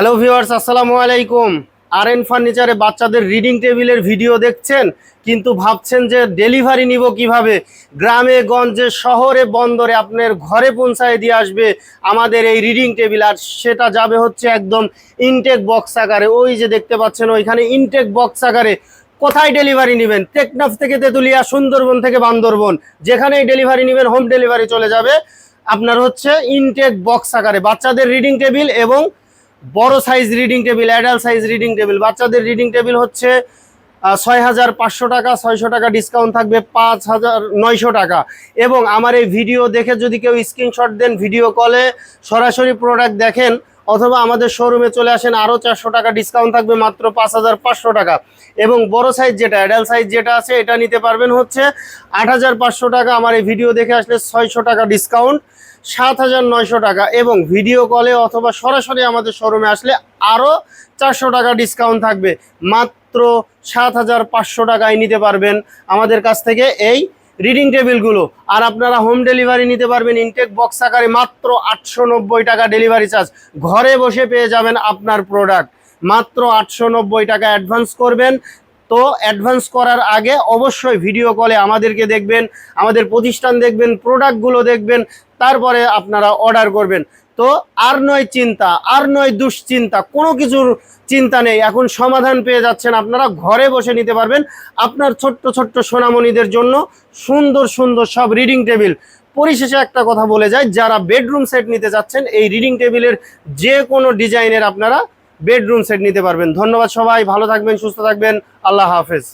Hello viewers আসসালামু আলাইকুম। আর N ফার্নিচারে বাচ্চাদের রিডিং টেবিলের ভিডিও দেখছেন, কিন্তু ভাবছেন যে ডেলিভারি নিব কীভাবে? গ্রামে, গঞ্জে, শহরে, বন্দরে আপনার ঘরে পৌঁছায় দিয়ে আসবে আমাদের এই রিডিং টেবিল আর সেটা যাবে হচ্ছে একদম ইনটেক বক্স আকারে। ওই যে দেখতে পাচ্ছেন, ওইখানে ইনটেক বক্স আকারে। কোথায় ডেলিভারি নেবেন? টেকনাফ থেকে তেঁতুলিয়া, সুন্দরবন থেকে বান্দরবন। যেখানেই ডেলিভারি নেবেন হোম ডেলিভারি চলে যাবে। আপনার হচ্ছে ইনটেক বক্স আকারে। বাচ্চাদের রিডিং টেবিল এবং বড় size reading table adult size reading table বাচ্চাদের রিডিং টেবিল হচ্ছে ছয় হাজার পাঁচশো টাকা, ছয়শো টাকা ডিসকাউন্ট থাকবে, পাঁচ হাজার, নয়শো টাকা। এবং আমার এই ভিডিও দেখে যদি কেউ স্ক্রিনশট দেন ভিডিও কলে সরাসরি প্রোডাক্ট দেখেন অথবা আমাদের শোরুমে চলে আসেন আরও চারশো টাকা ডিসকাউন্ট থাকবে মাত্র পাঁচ হাজার পাঁচশো টাকা। এবং বড় সাইজ যেটা অ্যাডাল সাইজ যেটা আছে, এটা নিতে পারবেন হচ্ছে আট হাজার পাঁচশো টাকা। আমার এই ভিডিও দেখে আসলে ছয়শো টাকা ডিসকাউন্ট সাত হাজার নয়শো টাকা। এবং ভিডিও কলে অথবা সরাসরি আমাদের শোরুমে আসলে আরও চারশো টাকা ডিসকাউন্ট থাকবে। মাত্র সাত হাজার পাঁচশো টাকায় নিতে পারবেন আমাদের কাছ থেকে এই রিডিং টেবিলগুলো আর আপনারা হোম ডেলিভারি নিতে পারবেন ইনটেক বক্স আকারে মাত্র আটশো নব্বই টাকা ডেলিভারি চার্জ ঘরে বসে পেয়ে যাবেন আপনার প্রোডাক্ট মাত্র আটশো নব্বই টাকা অ্যাডভান্স করবেন। তো অ্যাডভান্স করার আগে অবশ্যই ভিডিও কলে আমাদেরকে দেখবেন, আমাদের প্রতিষ্ঠান দেখবেন প্রোডাক্টগুলো দেখবেন, তারপরে আপনারা অর্ডার করবেন। তো আর নয় চিন্তা, আর নয় দুশ্চিন্তা, কোনো কিছুর চিন্তা নেই। এখন সমাধান পেয়ে যাচ্ছেন আপনারা, ঘরে বসে নিতে পারবেন আপনার ছোট্ট ছোট্ট সোনামণিদের জন্য সুন্দর সুন্দর সব রিডিং টেবিল পরিশেষে একটা কথা বলে যায় যারা বেডরুম সেট নিতে যাচ্ছেন এই রিডিং টেবিলের যে কোনো ডিজাইনের আপনারা বেডরুম সেট নিতে পারবেন। ধন্যবাদ সবাই ভালো থাকবেন সুস্থ থাকবেন। আল্লাহ হাফেজ।